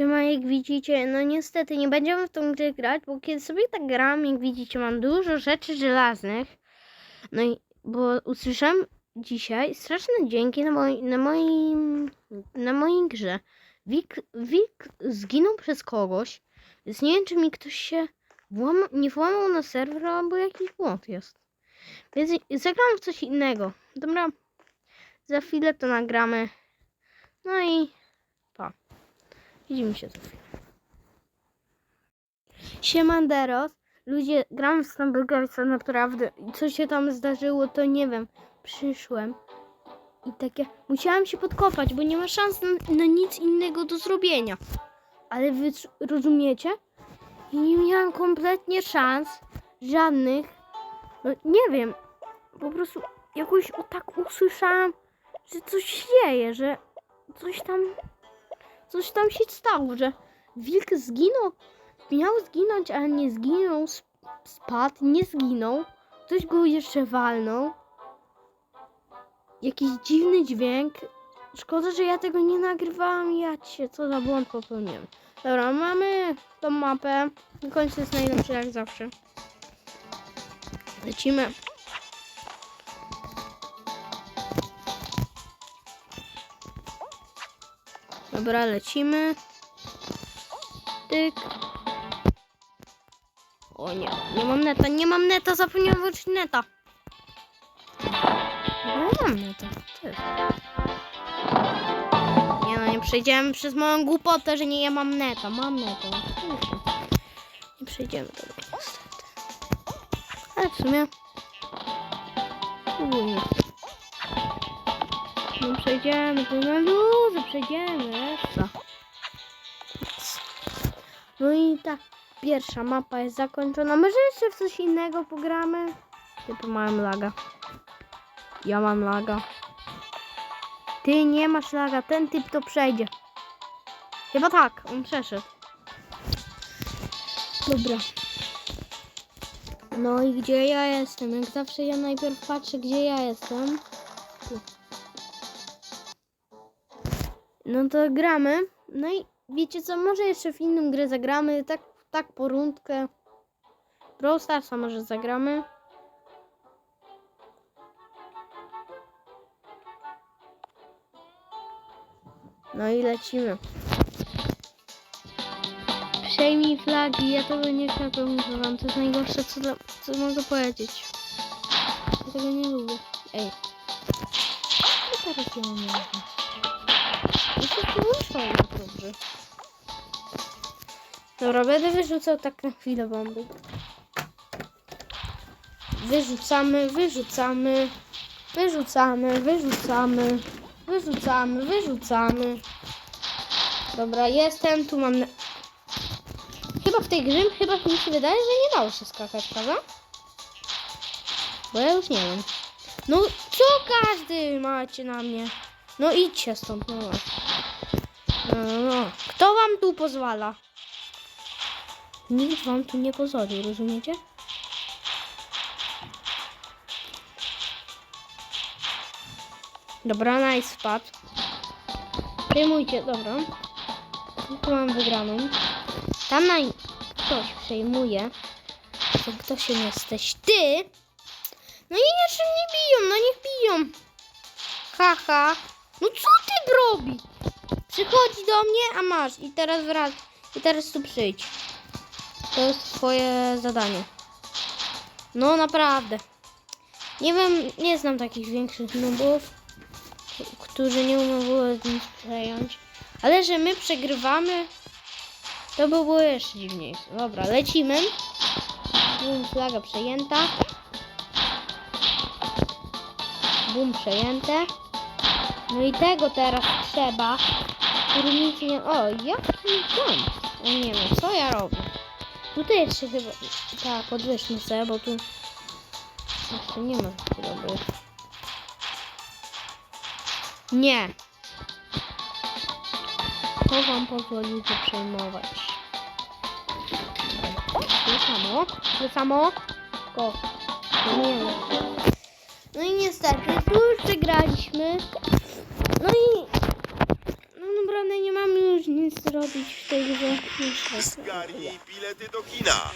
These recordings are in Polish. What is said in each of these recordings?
Siema, jak widzicie, no niestety nie będziemy w tą grę grać, bo kiedy sobie tak gram, jak widzicie, mam dużo rzeczy żelaznych. No i, bo usłyszałem dzisiaj straszne dzięki na, moj, na moim, na mojej grze. Wik, Wik zginął przez kogoś, więc nie wiem, czy mi ktoś się włama, nie włamał na serwer, albo jakiś błąd jest. Więc zagram w coś innego. Dobra, za chwilę to nagramy. No i. Widzimy się za. Siemanderos. Ludzie, gram w Stumbleguardsa naprawdę. Co się tam zdarzyło, to nie wiem. Przyszłem i takie... Musiałam się podkopać, bo nie ma szans na, na nic innego do zrobienia. Ale wy rozumiecie? I nie miałam kompletnie szans. Żadnych. No nie wiem. Po prostu jakoś o tak usłyszałam, że coś dzieje, że coś tam coś tam się stało, że wilk zginął, miał zginąć, ale nie zginął, sp- spadł, nie zginął, ktoś go jeszcze walnął. Jakiś dziwny dźwięk. Szkoda, że ja tego nie nagrywałam. Ja cię, co za błąd popełniłem. Dobra, mamy tą mapę. Na końcu jest najlepszy jak zawsze. Lecimy. Dobra, lecimy. Tyk. O nie, nie mam neta, nie mam neta, zapomniałam włączyć neta. No mam neta, ty. Nie no, nie przejdziemy przez moją głupotę, że nie ja mam neta. Mam neta. no. Nie przejdziemy tego niestety. Ale w sumie... Spróbujmy. No przejdziemy, to na luzy przejdziemy. Co? No i ta pierwsza mapa jest zakończona. Może jeszcze w coś innego pogramy? Typu mam laga. Ja mam laga. Ty nie masz laga, ten typ to przejdzie. Chyba tak, on przeszedł. Dobra. No i gdzie ja jestem? Jak zawsze ja najpierw patrzę, gdzie ja jestem. Tu. No to gramy. No i wiecie co, może jeszcze w inną grę zagramy, tak, tak po rundkę. Brawl Starsa może zagramy. No i lecimy. Przejmij flagi, ja tego nie wam. To jest najgorsze, co, do, co mogę powiedzieć. Ja tego nie lubię. Ej. No teraz ja nie lubię. Się dobrze. Dobra, będę wyrzucał tak na chwilę bomby. Wyrzucamy, wyrzucamy, wyrzucamy, wyrzucamy, wyrzucamy, wyrzucamy. Dobra, jestem, tu mam... Na... Chyba w tej grze, chyba mi się wydaje, że nie dało się skakać, prawda? Bo ja już nie wiem. No, co każdy macie na mnie? No idźcie stąd, no. No, no. Kto wam tu pozwala? Nikt wam tu nie pozwoli, rozumiecie? Dobra, nice spadł. Przejmujcie, dobra. Tu mam wygraną. Tam na... ktoś przejmuje. To ktoś jesteś ty? No i jeszcze mnie biją, no niech biją. Haha. No co ty robi? Przychodzi do mnie, a masz. I teraz wrac. I teraz tu przyjdź. To jest twoje zadanie. No naprawdę. Nie wiem, nie znam takich większych nubów, którzy nie umieją nic przejąć. Ale że my przegrywamy, to by było jeszcze dziwniejsze. Dobra, lecimy. Bum, flaga przejęta. Bum, przejęte. No i tego teraz trzeba. Nic nie... O, jaki jump? O nie wiem, co ja robię? Tutaj jeszcze chyba... Tak, podwyższmy sobie, bo tu... Jeszcze nie ma dobrych. Nie. To wam pozwoli to przejmować. Tu samo. Tu samo. Go. Nie. No i niestety, tu już przegraliśmy. No i... Dobra, naprawdę nie mam już nic zrobić w tej grze. Zgarnij bilety do kina.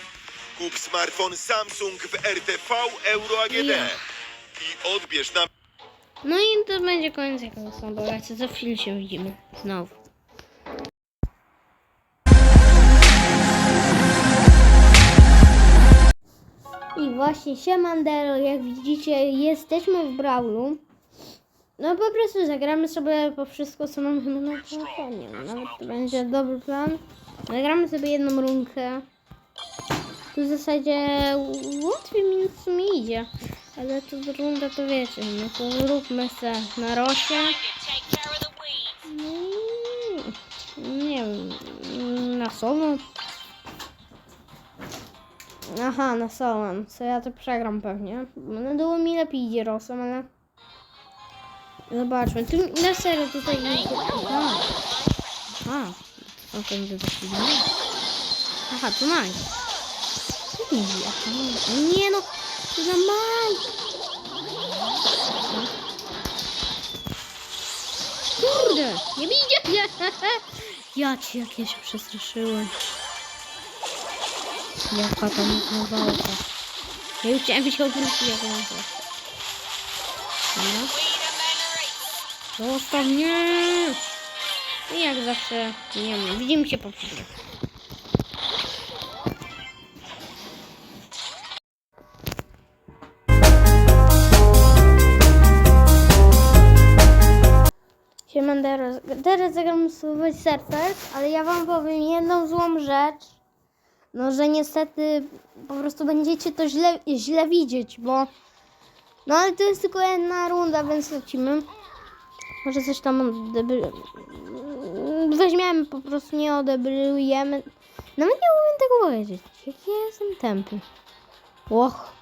Kup smartfon Samsung w RTV Euro AGD. Ja. I odbierz na No i to będzie koniec jakiego są bogactwa. Za chwilę się widzimy. Znowu. I właśnie Siemandero, jak widzicie, jesteśmy w Brawlu. No po prostu zagramy sobie po wszystko, co mamy na telefonie. Nawet to będzie dobry plan. Zagramy sobie jedną runkę. Tu w zasadzie łatwiej mi w sumie idzie. Ale tu runda to wiecie, no to zróbmy se na rosie. No nie wiem, na solo. Aha, na solo. Co ja to przegram pewnie. No było mi lepiej idzie rosą, ale... Zobaczmy. Tu na serio tutaj jest... A, a to taki Aha, to. Nie, aha. nie no, to za maj. Kurde, nie widzicie? Ja ci jak ja się przestraszyłem. Jaka tam walka. Ja już chciałem być obrócić jak mam to. Dobra. Zostaw mnie! I jak zawsze, nie wiem, widzimy się po przerwie. Siemandero, teraz zagram słowo Surfers, ale ja wam powiem jedną złą rzecz. No, że niestety po prostu będziecie to źle, źle widzieć, bo... No, ale to jest tylko jedna runda, więc lecimy. Może coś tam odebry... Weźmiemy, po prostu nie odebrujemy. Nawet nie umiem tego powiedzieć. Jaki ja jestem tępy. Och.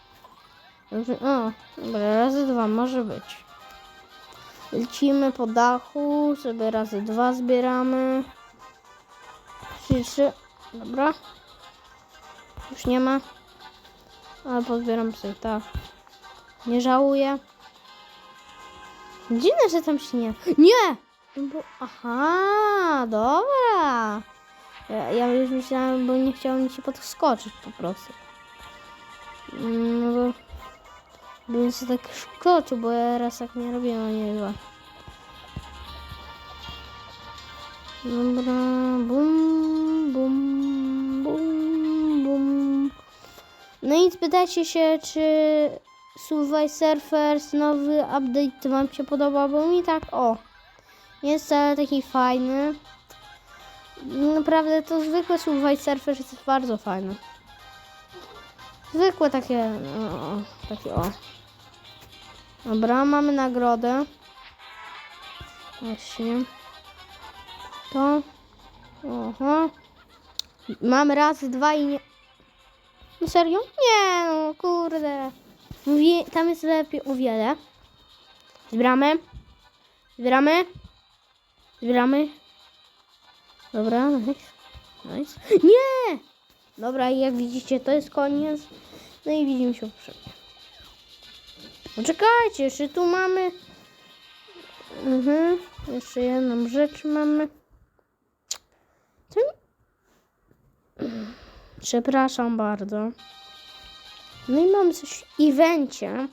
O, dobra, razy dwa może być. Lecimy po dachu, sobie razy dwa zbieramy. Trzy, trzy. Dobra. Już nie ma. Ale pozbieram sobie tak. Nie żałuję. Dziwne, że tam się nie... Nie! Bo... Aha, dobra. Ja, już myślałem, bo nie chciałem mi się podskoczyć po prostu. Mm, No bo... Bym się tak skoczył, bo ja raz tak nie robiłem, a nie dwa. Dobra, bum, bum, bum, bum. No i spytajcie się, czy Survival Surfers nowy update wam się podoba, bo mi tak, o, jest taki fajny. Naprawdę to zwykłe Survival Surfers jest bardzo fajne. Zwykłe takie, o, takie o. Dobra, mamy nagrodę. Właśnie. To. Oho. Mamy raz, dwa i nie. No serio? Nie, no kurde. Mówi, tam jest lepiej o wiele. Zbieramy. Zbieramy. Zbieramy. Dobra, nice. Nice. Nie! Dobra, i jak widzicie, to jest koniec. No i widzimy się poprzednio. Poczekajcie, jeszcze tu mamy. Mhm. Jeszcze jedną rzecz mamy. Co? Przepraszam bardzo. No i mamy coś w evencie.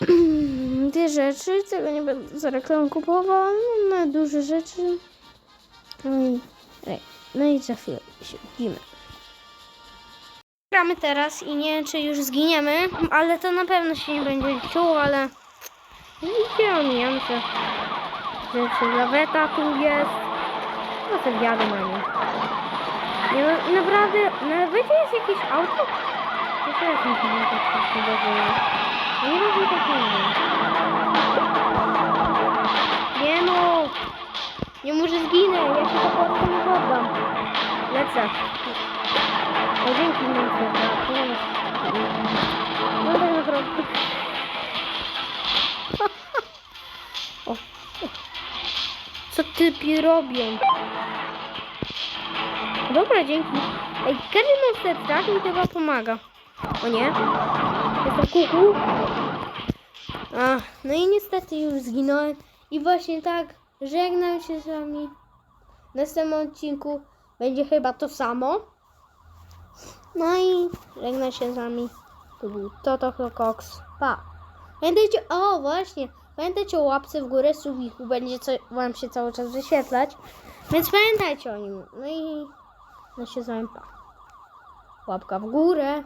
Te rzeczy, tego nie będę za reklamą kupowała, no na duże rzeczy. No i, no i za chwilę się widzimy. Gramy teraz i nie wiem, czy już zginiemy, ale to na pewno się nie będzie czuło, ale widzicie, omijance rzeczy. Laweta tu jest. No to wjadę no, naprawdę, na lawecie jest jakieś auto? To co ja tam chyba tak się wydarzyło? Nie robię tak nie wiem. Nie no! Nie może zginę, ja się to po prostu nie poddam. Lecę. O, dzięki Mince, tak, wiem. No tak naprawdę. Co typy robią? Dobra, dzięki. Ej, każdy monster tak mi chyba pomaga. O nie? Jestem kuku. A, no i niestety już zginąłem. I właśnie tak żegnam się z wami. W następnym odcinku będzie chyba to samo. No i żegnam się z wami. To był Toto Cox. Pa. Pamiętajcie, o właśnie, pamiętajcie o łapce w górę, subiku, będzie co, wam się cały czas wyświetlać. Więc pamiętajcie o nim. No i no się z. Łapka w górę.